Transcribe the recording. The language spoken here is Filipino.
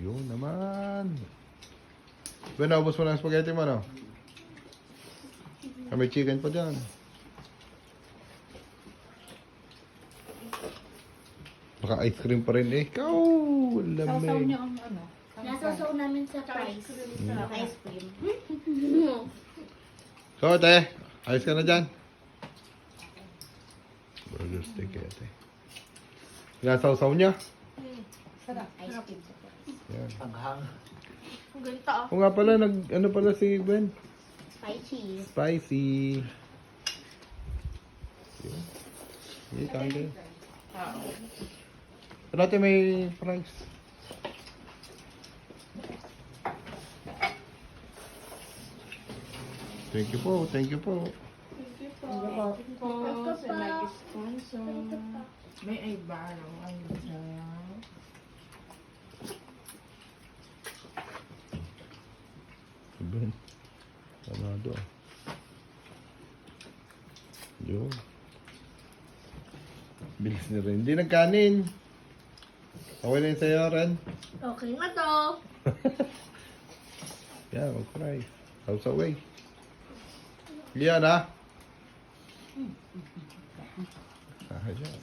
Yun naman. Ben, naubos mo na ang spaghetti mo, no? Ah, May chicken pa dyan. Baka ice cream pa rin eh. Ikaw! Sausaw Lamig. niyo ang ano. Nasasaw namin sa fries. Mm. Sa ice cream. So, ate, ayos ka na dyan. Burger steak eh, ate. Nasawsaw niya. Sarap. Ice cream sa fries. Yan. Panghang. Ang ganito ah. O nga pala, nag, ano pala si Gwen? Spicy. Spicy. Yun. Hindi, kain kayo. Ano ate, may fries. Thank you po, thank you po. Po, sa nag-sponsor. May ay baro. Ay, Ben, panado. Yun. Bilis na rin. Hindi nagkanin. Okay na yun sa'yo, Ren. Okay na to. Yeah, mag-fry. House away. Yan, ha? Ah, dyan.